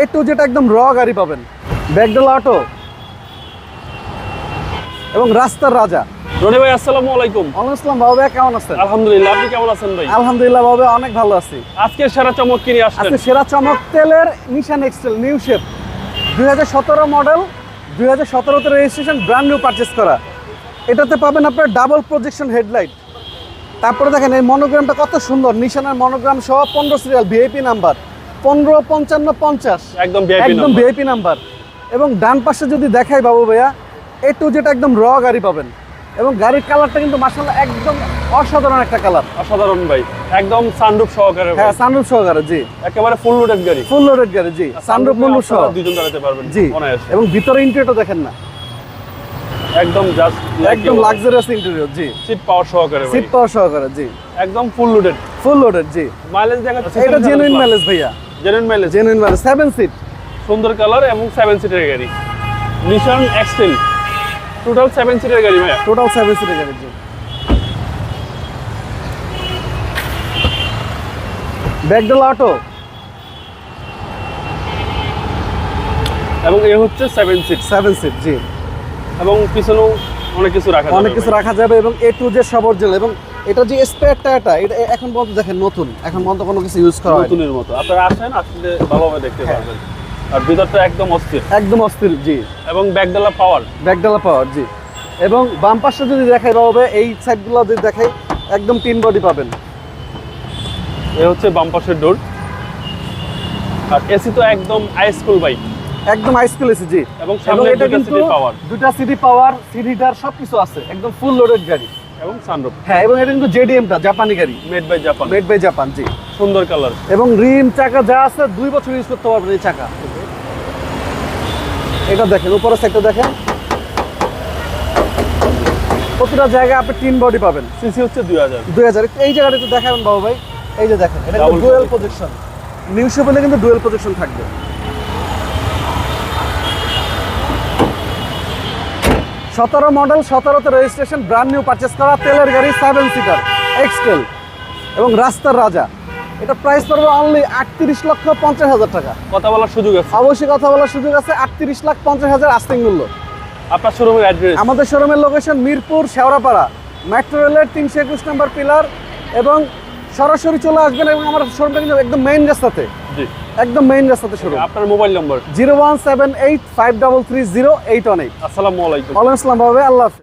এ two যেটা একদম র গাড়ি পাবেন। ব্যাগডাল অটো এবং রাস্তার রাজা। রনি ভাই আসসালামু আলাইকুম। আসসালাম বাবু ভাই কেমন আছেন? আলহামদুলিল্লাহ আপনি কেমন আছেন ভাই? আলহামদুলিল্লাহ বাবু অনেক ভালো আছি। আজকে সেরা চমক কিনে আসলেন আজকে সেরা চমক তেলের Nissan Excel new shape model registration brand new purchase করা। এটাতে পাবেন আপনার ডাবল প্রজেকশন হেডলাইট তারপরে দেখেন এই মনোগ্রামটা কত সুন্দর। নিশানের মনোগ্রাম সহ পনেরো সিরিয়াল ভিআইপি নাম্বার পনেরো পঞ্চান্ন পঞ্চাশ। একদম একদম ভিআইপি নাম্বার এবং ডান পাশে যদি দেখাই বাবু ভাইয়া এ টু যেটা একদম র গাড়ি পাবেন। এবং গাড়ির কালারটা কিন্তু মাসাল্লাহ একদম অসাধারণ একটা কালার অসাধারণ ভাই। একদম সানরুফ সহকারে হ্যাঁ সানরুফ সহকারে জি। একেবারে ফুল লোডেড গাড়ি। ফুল লোডেড গাড়ি জি। সানরুফ মুন্ডু সহ দুজন চালাতে পারবেন জি। এবং ভিতরে ইন্টেরিয়রটা দেখেন না। একদম জাস্ট একদম লাক্সারিয়াস ইন্টেরিয়র জি। সিট পাওয়ার সহকারে সিট পাওয়ার সহকারে জি। একদম ফুল লোডেড ফুল লোডেড জি। মাইলেজ দেখাচ্ছে এটা জেনুইন মাইলেজ ভাইয়া? Genuine mileage genuine mileage seven seat সুন্দর কালার এবং সেভেন সিটের গাড়ি। নিশান এক্সটেল টোটাল সেভেন সিটের গাড়ি ভাই টোটাল সেভেন সিটের গাড়ি জি। ব্যাকডোল অটো এবং এ হচ্ছে সেভেন সিট সেভেন সিট জি। এবং পিছনেও অনেক কিছু রাখা অনেক কিছু রাখা যাবে এবং এ টু যে সবরজেল এবং এটা যে স্পেয়ার টায়ারটা এটা এখন পর্যন্ত দেখেন নতুন। এখন পর্যন্ত কোনো কিছু ইউজ করা নতুনের মতো। আপনারা আসেন আসলে ভালোভাবে দেখতে হ্যাঁ। পারবেন। আর ভিতরটা একদম অস্থির। একদম অস্থির জি। এবং ব্যাকডালা পাওয়ার ব্যাকডালা পাওয়ার জি। এবং বাম পাশে যদি দেখাই বাবা এই সাইডগুলো যদি দেখাই একদম তিন বডি পাবেন। এ হচ্ছে বাম পাশের ডোর আর এসি তো একদম হাই স্কুল বাইক একদম আইসকুল এসি জি এবং এটা কিন্তু দুটা সিটি পাওয়ার সিট হিটার সবকিছু আছে একদম ফুল লোডেড গাড়ি। এবং সানরুফ হ্যাঁ এবং এটা কিন্তু জেডিএমটা জাপানি গাড়ি। Made by Japan made by Japan জি। সুন্দর কালার এবং রিম চাকা যা আছে দুই বছর ইউজ করতে পারবেন এই চাকা। এটা দেখেন উপরের সাইডটা দেখেন। প্রতিটা জায়গায় আপনি তিন বডি পাবেন। সিসি হচ্ছে দুই হাজার। দুই হাজার। এই জায়গাটা একটু দেখাবেন বাবু ভাই। এই যে দেখেন এটা ডুয়েল প্রজেকশন নিউ শেপেলে কিন্তু ডুয়েল প্রজেকশন থাকবে। সতেরো মডেল সতেরোতে রেজিস্ট্রেশন ব্র্যান্ড নিউ পারচেস করা তেলের গাড়ি সেভেন সিটার এক্সটেল এবং রাস্তার রাজা। এটা প্রাইস পড়বে অনলি আটত্রিশ লক্ষ পঞ্চাশ হাজার টাকা। কথা বলার সুযোগ আছে। অবশ্যই কথা বলার সুযোগ আছে আটত্রিশ লাখ পঞ্চাশ হাজার আস্তিং মূল্য। আপনার শোরুমের অ্যাড্রেস আমাদের শোরুমের লোকেশন মিরপুর শেওড়াপাড়া। মেট্রো রেলের তিনশো একুশ নম্বর পিলার এবং সরাসরি চলে আসবেন এবং আমার শোরুমটা কিন্তু একদম মেইন রাস্তাতে। জি। একদম মেইন রাস্তাতে শুরু আপনার mobile number zero one seven eight five double three zero eight one eight. আসসালামু আলাইকুম। ওয়ালাইকুম আসসালাম ভাবে আল্লাহ।